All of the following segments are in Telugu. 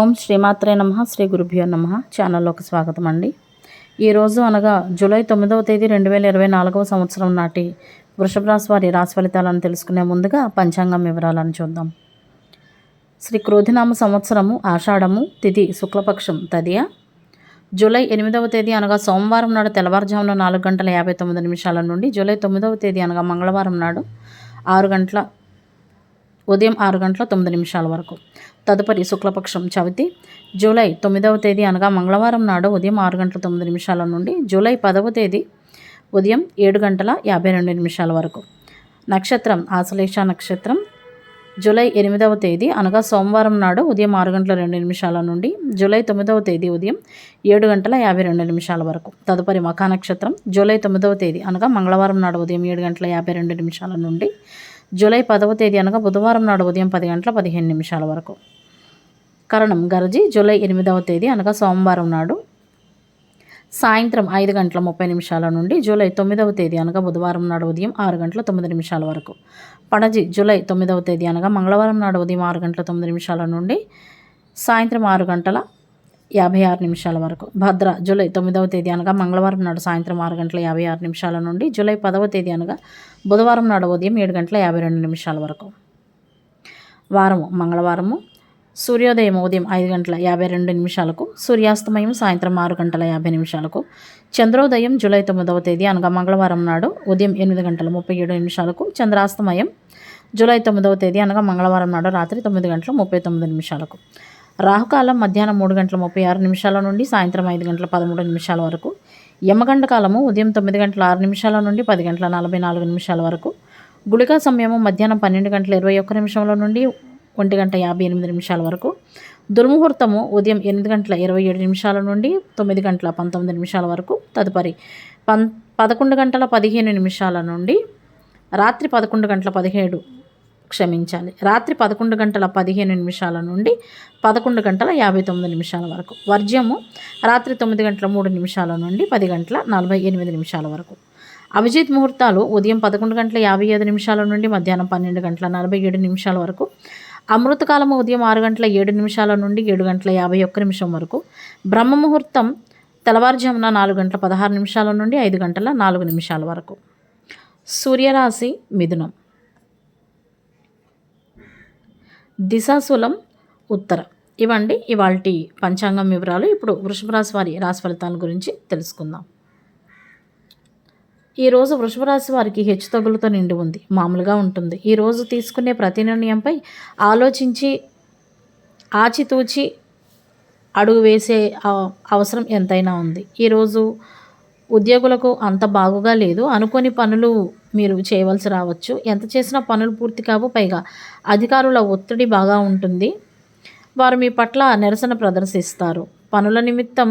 ఓం శ్రీమాత్రే నమ శ్రీ గురుభ్యో నమ. ఛానల్లోకి స్వాగతం అండి. ఈరోజు అనగా జూలై తొమ్మిదవ తేదీ రెండు వేల ఇరవై నాలుగవ సంవత్సరం నాటి వృషభ రాశి వారి రాశి ఫలితాలను తెలుసుకునే ముందుగా పంచాంగం వివరాలను చూద్దాం. శ్రీ క్రోధినామ సంవత్సరము ఆషాఢము తిథి శుక్లపక్షం తదియ. జూలై ఎనిమిదవ తేదీ అనగా సోమవారం నాడు తెల్లవారుజామున నాలుగు గంటల యాభై తొమ్మిది నిమిషాల నుండి జూలై తొమ్మిదవ తేదీ అనగా మంగళవారం నాడు ఆరు గంటల ఉదయం ఆరు గంటల తొమ్మిది నిమిషాల వరకు. తదుపరి శుక్లపక్షం చవితి. జూలై తొమ్మిదవ తేదీ అనగా మంగళవారం నాడు ఉదయం ఆరు గంటల తొమ్మిది నిమిషాల నుండి జూలై పదవ తేదీ ఉదయం ఏడు గంటల యాభై రెండు నిమిషాల వరకు. నక్షత్రం ఆశ్లేష నక్షత్రం. జూలై ఎనిమిదవ తేదీ అనగా సోమవారం నాడు ఉదయం ఆరు గంటల రెండు నిమిషాల నుండి జూలై తొమ్మిదవ తేదీ ఉదయం ఏడు గంటల యాభై రెండు నిమిషాల వరకు. తదుపరి మఖా నక్షత్రం. జూలై తొమ్మిదవ తేదీ అనగా మంగళవారం నాడు ఉదయం ఏడు గంటల యాభై రెండు నిమిషాల నుండి జూలై పదవ తేదీ అనగా బుధవారం నాడు ఉదయం పది గంటల పదిహేను నిమిషాల వరకు. కరణం గరజి జూలై ఎనిమిదవ తేదీ అనగా సోమవారం నాడు సాయంత్రం ఐదు గంటల ముప్పై నిమిషాల నుండి జూలై తొమ్మిదవ తేదీ అనగా బుధవారం నాడు ఉదయం ఆరు గంటల తొమ్మిది నిమిషాల వరకు. పడజి జూలై తొమ్మిదవ తేదీ అనగా మంగళవారం నాడు ఉదయం ఆరు గంటల తొమ్మిది నిమిషాల నుండి సాయంత్రం ఆరు గంటల యాభై ఆరు నిమిషాల వరకు. భద్ర జూలై తొమ్మిదవ తేదీ అనగా మంగళవారం నాడు సాయంత్రం ఆరు గంటల యాభై ఆరు నిమిషాల నుండి జూలై పదవ తేదీ అనగా బుధవారం నాడు ఉదయం ఏడు గంటల యాభై రెండు నిమిషాల వరకు. వారము మంగళవారము సూర్యోదయం ఉదయం ఐదు గంటల యాభై రెండు నిమిషాలకు సూర్యాస్తమయం సాయంత్రం ఆరు గంటల యాభై నిమిషాలకు చంద్రోదయం జూలై తొమ్మిదవ తేదీ అనగా మంగళవారం నాడు ఉదయం ఎనిమిది గంటల ముప్పై ఏడు నిమిషాలకు చంద్రాస్తమయం జూలై తొమ్మిదవ తేదీ అనగా మంగళవారం నాడు రాత్రి తొమ్మిది గంటల ముప్పై తొమ్మిది నిమిషాలకు. రాహుకాలం మధ్యాహ్నం మూడు గంటల ముప్పై ఆరు నిమిషాల నుండి సాయంత్రం ఐదు గంటల పదమూడు నిమిషాల వరకు. యమగండ కాలము ఉదయం తొమ్మిది గంటల ఆరు నిమిషాల నుండి పది గంటల నలభై నాలుగు నిమిషాల వరకు. గుళికా సమయము మధ్యాహ్నం పన్నెండు గంటల ఇరవై ఒక్క నిమిషాల నుండి ఒంటి గంట యాభై ఎనిమిది నిమిషాల వరకు. దుర్ముహూర్తము ఉదయం ఎనిమిది గంటల ఇరవై ఏడు నిమిషాల నుండి తొమ్మిది గంటల పంతొమ్మిది నిమిషాల వరకు. తదుపరి పన్ పదకొండు గంటల పదిహేను నిమిషాల నుండి రాత్రి పదకొండు గంటల పదిహేడు క్షమించాలి. రాత్రి పదకొండు గంటల పదిహేను నిమిషాల నుండి పదకొండు గంటల యాభై తొమ్మిది నిమిషాల వరకు. వర్జ్యము రాత్రి తొమ్మిది గంటల మూడు నిమిషాల నుండి పది గంటల నలభై ఎనిమిది నిమిషాల వరకు. అభిజిత్ ముహూర్తాలు ఉదయం పదకొండు గంటల యాభై ఐదు నిమిషాల నుండి మధ్యాహ్నం పన్నెండు గంటల నలభై ఏడు నిమిషాల వరకు. అమృతకాలము ఉదయం ఆరు గంటల ఏడు నిమిషాల నుండి ఏడు గంటల యాభై ఒక్క నిమిషం వరకు. బ్రహ్మ ముహూర్తం తెల్లవారుజామున నాలుగు గంటల పదహారు నిమిషాల నుండి ఐదు గంటల నాలుగు నిమిషాల వరకు. సూర్యరాశి మిథునం. దిశాశూలం ఉత్తర. ఇవండి ఇవాళ పంచాంగం వివరాలు ఇప్పుడు వృషభ రాశి వారి రాశి ఫలితాల గురించి తెలుసుకుందాం. ఈరోజు వృషభ రాశి వారికి హెచ్చుతగులతో నిండి ఉంది మామూలుగా ఉంటుంది. ఈరోజు తీసుకునే ప్రతి నిర్ణయంపై ఆలోచించి ఆచితూచి అడుగు వేసే అవసరం ఎంతైనా ఉంది. ఈరోజు ఉద్యోగులకు అంత బాగుగా లేదు. అనుకోని పనులు మీరు చేయవలసి రావచ్చు. ఎంత చేసినా పనులు పూర్తి కావు. పైగా అధికారుల ఒత్తిడి బాగా ఉంటుంది. వారు మీ పట్ల నిరసన ప్రదర్శిస్తారు. పనుల నిమిత్తం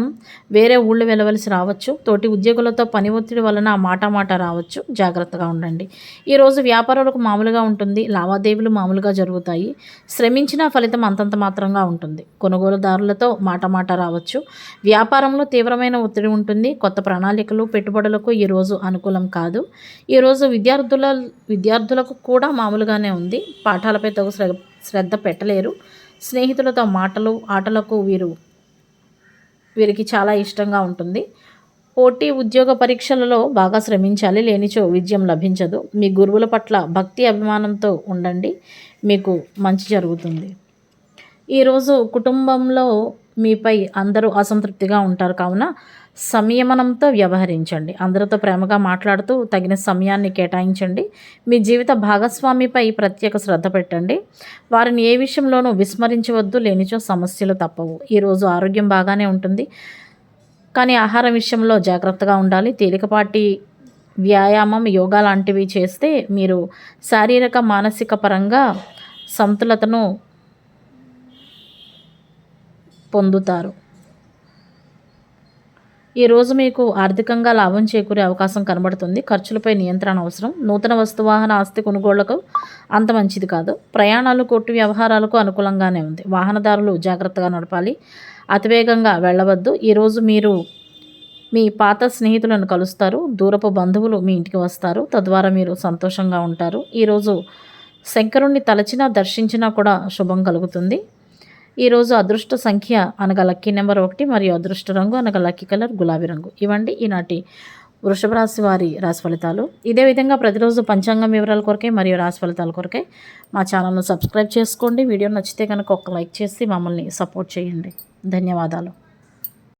వేరే ఊళ్ళు వెళ్ళవలసి రావచ్చు. తోటి ఉద్యోగులతో పని ఒత్తిడి వలన మాట మాట రావచ్చు. జాగ్రత్తగా ఉండండి. ఈరోజు వ్యాపారాలకు మామూలుగా ఉంటుంది. లావాదేవీలు మామూలుగా జరుగుతాయి. శ్రమించిన ఫలితం అంతంత మాత్రంగా ఉంటుంది. కొనుగోలుదారులతో మాట మాట రావచ్చు. వ్యాపారంలో తీవ్రమైన ఒత్తిడి ఉంటుంది. కొత్త ప్రణాళికలు పెట్టుబడులకు ఈరోజు అనుకూలం కాదు. ఈరోజు విద్యార్థుల విద్యార్థులకు కూడా మామూలుగానే ఉంది. పాఠాలపై తగు శ్రద్ధ పెట్టలేరు. స్నేహితులతో మాటలు ఆటలకు వీరు వీరికి చాలా ఇష్టంగా ఉంటుంది. పోటీ ఉద్యోగ పరీక్షలలో బాగా శ్రమించాలి లేనిచో విజయం లభించదు. మీ గురువుల పట్ల భక్తి అభిమానంతో ఉండండి. మీకు మంచి జరుగుతుంది. ఈరోజు కుటుంబంలో మీపై అందరూ అసంతృప్తిగా ఉంటారు. కావున సంయమనంతో వ్యవహరించండి. అందరితో ప్రేమగా మాట్లాడుతూ తగిన సమయాన్ని కేటాయించండి. మీ జీవిత భాగస్వామిపై ప్రత్యేక శ్రద్ధ పెట్టండి. వారిని ఏ విషయంలోనూ విస్మరించవద్దు లేనిచో సమస్యలు తప్పవు. ఈరోజు ఆరోగ్యం బాగానే ఉంటుంది. కానీ ఆహారం విషయంలో జాగ్రత్తగా ఉండాలి. తేలికపాటి వ్యాయామం యోగా లాంటివి చేస్తే మీరు శారీరక మానసిక పరంగా సంతులతను పొందుతారు. ఈరోజు మీకు ఆర్థికంగా లాభం చేకూరే అవకాశం కనబడుతుంది. ఖర్చులపై నియంత్రణ అవసరం. నూతన వస్తువాహన ఆస్తి కొనుగోళ్ళకు అంత మంచిది కాదు. ప్రయాణాలు కొట్టు వ్యవహారాలకు అనుకూలంగానే ఉంది. వాహనదారులు జాగ్రత్తగా నడపాలి. అతివేగంగా వెళ్ళవద్దు. ఈరోజు మీరు మీ పాత స్నేహితులను కలుస్తారు. దూరపు బంధువులు మీ ఇంటికి వస్తారు. తద్వారా మీరు సంతోషంగా ఉంటారు. ఈరోజు శంకరుణ్ణి తలచినా దర్శించినా కూడా శుభం కలుగుతుంది. ఈరోజు అదృష్ట సంఖ్య అనగా లక్కీ నెంబర్ ఒకటి మరియు అదృష్ట రంగు అనగా లక్కీ కలర్ గులాబీ రంగు. ఇవండి ఈనాటి వృషభ రాశి వారి రాశి ఫలితాలు. ఇదే విధంగా ప్రతిరోజు పంచాంగం వివరాల కొరకే మరియు రాశి ఫలితాల కొరకే మా ఛానల్ను సబ్స్క్రైబ్ చేసుకోండి. వీడియో నచ్చితే కనుక ఒక లైక్ చేసి మమ్మల్ని సపోర్ట్ చేయండి. ధన్యవాదాలు.